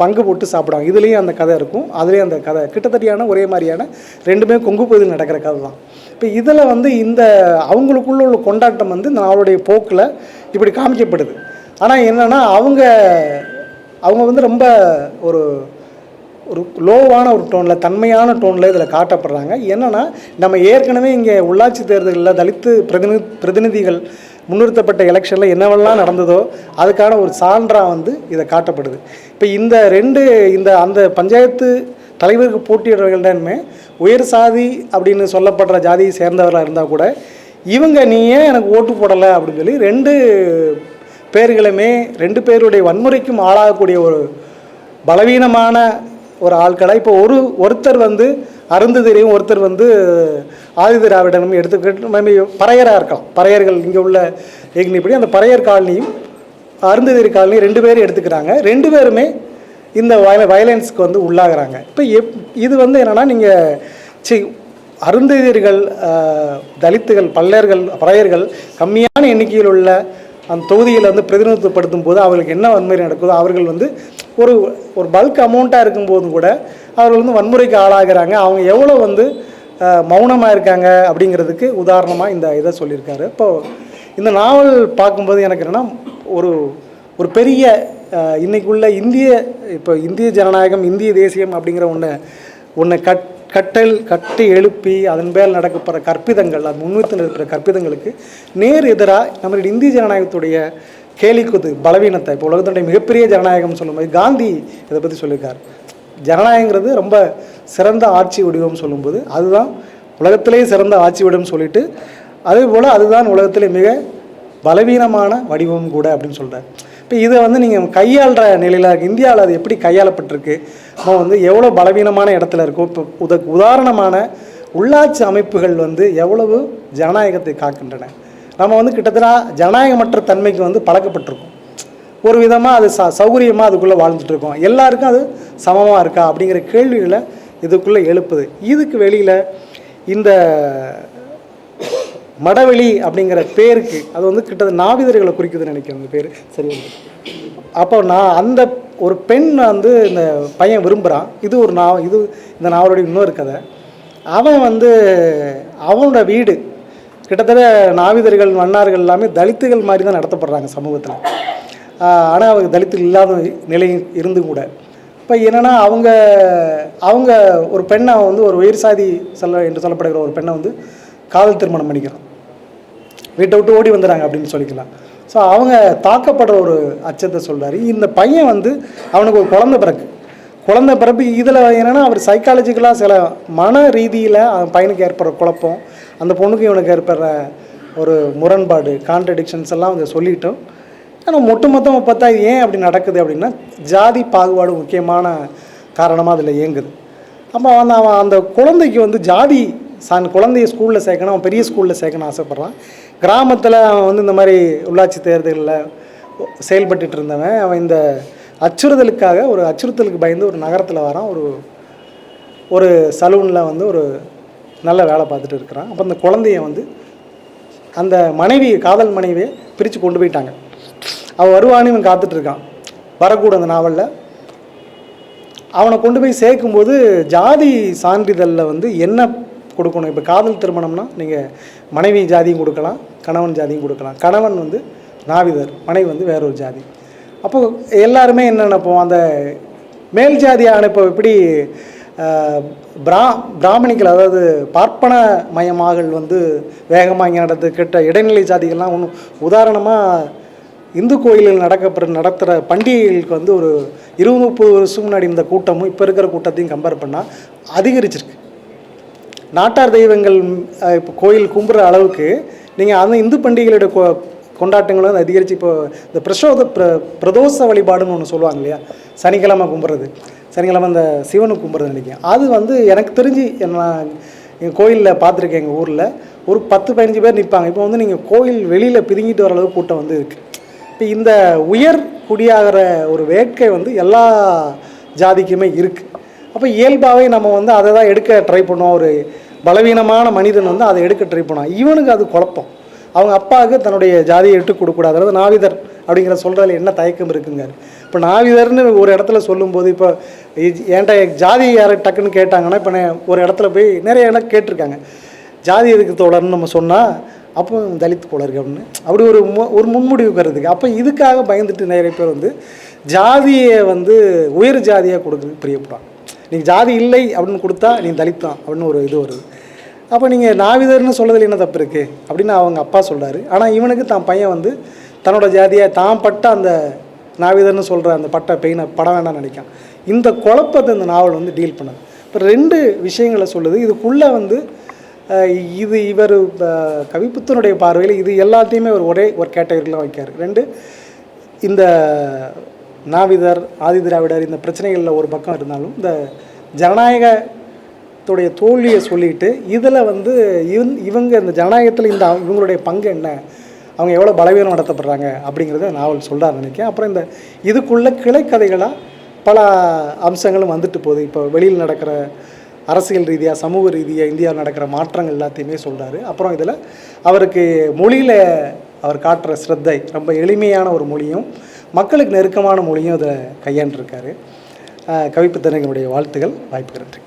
பங்கு போட்டு சாப்பிடுவாங்க. இதுலேயும் அந்த கதை இருக்கும். அதுலேயும் அந்த கதை. கிட்டத்தட்டியான ஒரே மாதிரியான ரெண்டுமே கொங்கு பகுதியில் நடக்கிற கதை தான் இப்போ இதில் வந்து இந்த அவங்களுக்குள்ள உள்ள கொண்டாட்டம் வந்து இந்த நாளுடைய போக்கில் இப்படி காமிக்கப்படுது. ஆனால் என்னென்னா அவங்க அவங்க வந்து ரொம்ப ஒரு ஒரு லோவான ஒரு டோனில் தன்மையான டோனில் இதில் காட்டப்படுறாங்க. என்னென்னா நம்ம ஏற்கனவே இங்கே உள்ளாட்சி தேர்தலில் தலித்து பிரதிநிதி பிரதிநிதிகள் முன்னிறுத்தப்பட்ட எலெக்ஷனில் என்னவெல்லாம் நடந்ததோ அதுக்கான ஒரு சான்றாக வந்து இதை காட்டப்படுது. இப்போ இந்த ரெண்டு இந்த அந்த பஞ்சாயத்து தலைவருக்கு போட்டியிடுறவர்களிடமே உயர் சாதி அப்படின்னு சொல்லப்படுற ஜாதியை சேர்ந்தவர்களாக இருந்தால் கூட இவங்க நீ ஏன் எனக்கு ஓட்டு போடலை அப்படின்னு சொல்லி ரெண்டு பேர்களுமே ரெண்டு பேருடைய வன்முறைக்கும் ஆளாகக்கூடிய ஒரு பலவீனமான ஒரு ஆட்களை இப்போ ஒரு ஒருத்தர் வந்து அருந்ததிரையும் ஒருத்தர் வந்து ஆதிதிராவிடனும் எடுத்துக்கிட்டு பறையராக இருக்கலாம் பறையர்கள் இங்கே உள்ள ஏகினிப்படி அந்த பறையர் காலனியும் அருந்ததிரி காலனியும் ரெண்டு பேரும் எடுத்துக்கிறாங்க. ரெண்டு பேருமே இந்த வயல வயலன்ஸ்க்கு வந்து உள்ளாகிறாங்க. இப்போ எப் இது வந்து என்னென்னா நீங்கள் சி அருந்ததிர்கள் தலித்துகள் பல்லர்கள் பறையர்கள் கம்மியான எண்ணிக்கையில் உள்ள அந்த தொகுதியில் வந்து பிரதிநிதித்துவப்படுத்தும் போது அவர்களுக்கு என்ன வன்முறை நடக்குதோ அவர்கள் வந்து ஒரு ஒரு பல்க் அமௌண்ட்டாக இருக்கும்போதும் கூட அவர்கள் வந்து வன்முறைக்கு ஆளாகிறாங்க. அவங்க எவ்வளோ வந்து மௌனமாக இருக்காங்க அப்படிங்கிறதுக்கு உதாரணமாக இந்த இதை சொல்லியிருக்காரு. இப்போது இந்த நாவல் பார்க்கும்போது எனக்கு என்னென்னா ஒரு ஒரு பெரிய இன்றைக்குள்ள இந்திய இப்போ இந்திய ஜனநாயகம் இந்திய தேசியம் அப்படிங்கிற ஒன்று ஒன்று கட் கட்டல் கட்டி எழுப்பி அதன் பேர் நடக்கப்படுற கற்பிதங்கள் அது முன்வைத்து நிற்கிற கற்பிதங்களுக்கு நேர் எதிராக நம்மளுடைய இந்திய ஜனநாயகத்துடைய கேலிக்குது பலவீனத்தை இப்போ உலகத்தினுடைய மிகப்பெரிய ஜனநாயகம் சொல்லும்போது காந்தி இதை பற்றி சொல்லியிருக்கார். ஜனநாயகங்கிறது ரொம்ப சிறந்த ஆட்சி வடிவம் சொல்லும்போது அதுதான் உலகத்திலேயே சிறந்த ஆட்சி வடிவம் சொல்லிட்டு அதே போல் அதுதான் உலகத்திலே மிக பலவீனமான வடிவம் கூட அப்படின்னு சொல்கிறார் இப்போ இதை வந்து நீங்கள் கையாளுற நிலையில் இந்தியாவில் அது எப்படி கையாளப்பட்டிருக்கு? நம்ம வந்து எவ்வளோ பலவீனமான இடத்துல இருக்கோம்? இப்போ உத உதாரணமான உள்ளாட்சி அமைப்புகள் வந்து எவ்வளவு ஜனநாயகத்தை காக்கின்றன? நம்ம வந்து கிட்டத்தட்ட ஜனநாயகமற்ற தன்மைக்கு வந்து பழக்கப்பட்டிருக்கோம். ஒரு விதமாக அது ச சௌகரியமாக அதுக்குள்ளே வாழ்ந்துட்டுருக்கோம். எல்லாருக்கும் அது சமமாக இருக்கா அப்படிங்கிற கேள்விகளை இதுக்குள்ளே எழுப்புது. இதுக்கு வெளியில் இந்த மடவெளி அப்படிங்கிற பேருக்கு அது வந்து கிட்டத்தட்ட நாவிதர்களை குறிக்குதுன்னு நினைக்கிறேன் அந்த பேர். சரி அப்போ நான் அந்த ஒரு பெண் வந்து இந்த பையன் விரும்புகிறான் இது ஒரு நாவ இது இந்த நாவலுடைய இன்னொரு கதை. அவன் வந்து அவனோட வீடு கிட்டத்தட்ட நாவிதர்கள் மன்னார்கள் எல்லாமே தலித்துகள் மாதிரி தான் நடத்தப்படுறாங்க சமூகத்தில். ஆனால் அவங்க தலித்துகள் இல்லாத நிலை இருந்து கூட. இப்போ என்னென்னா அவங்க அவங்க ஒரு பெண்ணை வந்து ஒரு உயிர் சாதி சொல்ல என்று சொல்லப்படுகிற ஒரு பெண்ணை வந்து காதல் திருமணம் பண்ணிக்கிறான். வீட்டை விட்டு ஓடி வந்துடுறாங்க அப்படின்னு சொல்லிக்கலாம். ஸோ அவங்க தாக்கப்படுற ஒரு அச்சத்தை சொல்கிறாரு இந்த பையன் வந்து அவனுக்கு ஒரு குழந்த பிறகு குழந்த பிறப்பு இதில் என்னென்னா அவர் சைக்காலஜிக்கலாக சில மன ரீதியில் அவன் பையனுக்கு ஏற்படுற குழப்பம் அந்த பொண்ணுக்கு இவனுக்கு ஏற்படுற ஒரு முரண்பாடு கான்ட்ரடிக்ஷன்ஸ் எல்லாம் அவங்க சொல்லிட்டோம். ஆனால் ஒட்டுமொத்தமாக பார்த்தா இது ஏன் அப்படி நடக்குது அப்படின்னா ஜாதி பாகுபாடு முக்கியமான காரணமாக அதில் இயங்குது. அப்போ வந்து அவன் அந்த குழந்தைக்கு வந்து ஜாதி சான் குழந்தைய ஸ்கூலில் சேர்க்கணும் அவன் பெரிய ஸ்கூலில் சேர்க்கணும் ஆசைப்பட்றான். கிராமத்தில் அவன் வந்து இந்த மாதிரி உள்ளாட்சி தேர்தலில் செயல்பட்டுட்டு இருந்தவன். அவன் இந்த அச்சுறுத்தலுக்காக ஒரு அச்சுறுத்தலுக்கு பயந்து ஒரு நகரத்தில் வரான். ஒரு ஒரு சலூனில் வந்து ஒரு நல்ல வேலை பார்த்துட்டு இருக்கிறான். அப்போ அந்த குழந்தைய வந்து அந்த மனைவி காதல் மனைவியை பிரித்து கொண்டு போயிட்டாங்க. அவன் வருவான்னு இவன் காத்துட்டு இருக்கான். வரக்கூட அந்த நாவலில். அவனை கொண்டு போய் சேர்க்கும்போது ஜாதி சான்றிதழில் வந்து என்ன கொடுக்கணும்? இப்போ காதல் திருமணம்னா நீங்கள் மனைவி ஜாதியும் கொடுக்கலாம் கணவன் ஜாதியும் கொடுக்கலாம். கணவன் வந்து நாவிதர் மனைவி வந்து வேறொரு ஜாதி. அப்போ எல்லாருமே என்ன நினைப்போம்? அந்த மேல் ஜாதியான இப்போ எப்படி பிரா பிராமணிகள் அதாவது பார்ப்பன மயமாகல் வந்து வேகமாக இங்கே நடந்து கிட்ட இடைநிலை ஜாதிகள்லாம் ஒன்றும் உதாரணமாக இந்து கோயிலில் நடக்கப்படுற நடத்துகிற பண்டிகைகளுக்கு வந்து ஒரு இருபது முப்பது வருஷம் முன்னாடி இந்த கூட்டமும் இப்போ இருக்கிற கூட்டத்தையும் கம்பேர் பண்ணால் அதிகரிச்சிருக்கு. நாட்டார் தெய்வங்கள் இப்போ கோயில் கும்புற அளவுக்கு நீங்கள் அந்த இந்து பண்டிகைகளோட கொ கொண்டாட்டங்களும் வந்து அதிகரித்து இப்போ இந்த பிரசோத பிர பிரதோஷ வழிபாடுன்னு ஒன்று சொல்லுவாங்க இல்லையா? சனிக்கிழமை கும்புறது. சனிக்கிழமை இந்த சிவனு கும்புறது நினைக்கிறேன். அது வந்து எனக்கு தெரிஞ்சு என்ன எங்கள் கோயிலில் பார்த்துருக்கேன் எங்கள் ஊரில் ஒரு பத்து பதினஞ்சு பேர் நிற்பாங்க இப்போ வந்து நீங்கள் கோயில் வெளியில் பிதுங்கிட்டு வர அளவுக்கு கூட்டம் வந்து இருக்குது இந்த உயர் குடியாகிற ஒரு வேட்கை வந்து எல்லா ஜாதிக்குமே இருக்குது அப்போ இயல்பாகவே நம்ம வந்து அதை தான் எடுக்க ட்ரை பண்ணுவோம். ஒரு பலவீனமான மனிதன் வந்து அதை எடுக்க ட்ரை பண்ணுவான். இவனுக்கு அது குழப்பம். அவங்க அப்பாவுக்கு தன்னுடைய ஜாதியை விட்டு கொடுக்கக்கூடாது. அதாவது நாவிதர் அப்படிங்கிற சொல்கிறதுல என்ன தயக்கம் இருக்குங்க? இப்போ நாவிதர்னு ஒரு இடத்துல சொல்லும்போது இப்போ ஏன்டா என்கிட்ட ஜாதி யாரை டக்குன்னு கேட்டாங்கன்னா இப்போ ஒரு இடத்துல போய் நிறைய இடம் கேட்டிருக்காங்க. ஜாதி எதுக்கு தோழர்னு நம்ம சொன்னால் அப்போ தலித் போல இருக்கு அப்படின்னு. அப்படி ஒரு மு ஒரு முன்முடிவு பெறதுக்கு. அப்போ இதுக்காக பயந்துட்டு நிறைய பேர் வந்து ஜாதியை வந்து உயர் ஜாதியாக கொடுக்குறதுக்கு பிரியப்படுறாங்க நீங்கள் ஜாதி இல்லை அப்படின்னு கொடுத்தா நீ தலித் தான் அப்படின்னு ஒரு இது வருது. அப்போ நீங்கள் நாவிதர்னு சொல்கிறதுல என்ன தப்பு இருக்குது அப்படின்னு அவங்க அப்பா சொல்கிறாரு ஆனால் இவனுக்கு தான் பையன் வந்து தன்னோட ஜாதியை தான் பட்ட அந்த நாவிதர்னு சொல்கிற அந்த பட்ட பெயினை படம் வேண்டாம்னு நினைக்கான். இந்த குழப்பத்தை இந்த நாவல் வந்து டீல் பண்ணுது. இப்போ ரெண்டு விஷயங்களை சொல்லுது. இதுக்குள்ளே வந்து இது இவர் கவிப்புத்தனுடைய பார்வையில் இது எல்லாத்தையுமே ஒரு ஒரே ஒரு கேட்டகரியில் வைக்கார் ரெண்டு இந்த நாவிதர் ஆதி திராவிடர் இந்த பிரச்சனைகளில் ஒரு பக்கம் இருந்தாலும் இந்த ஜனநாயகத்துடைய தோல்வியை சொல்லிட்டு இதில் வந்து இவன் இவங்க இந்த ஜனநாயகத்தில் இந்த இவங்களுடைய பங்கு என்ன? அவங்க எவ்வளோ பலவீனம் நடத்தப்படுறாங்க அப்படிங்கிறத நாவல் சொல்கிறார் நினைக்கிறேன். அப்புறம் இந்த இதுக்குள்ள கிளைக்கதைகளாக பல அம்சங்களும் வந்துட்டு போகுது. இப்போ வெளியில் நடக்கிற அரசியல் ரீதியாக சமூக ரீதியாக இந்தியாவில் நடக்கிற மாற்றங்கள் எல்லாத்தையுமே சொல்கிறாரு அப்புறம் இதில் அவருக்கு மொழியில் அவர் காட்டுற ஸ்ரத்தை ரொம்ப எளிமையான ஒரு மொழியும் மக்களுக்கு நெருக்கமான மொழியும் இதை கையாண்டிருக்காரு. அஹ் கவிப்புத்தனைகளுடைய வாழ்த்துகள். வாய்ப்பு நன்றி.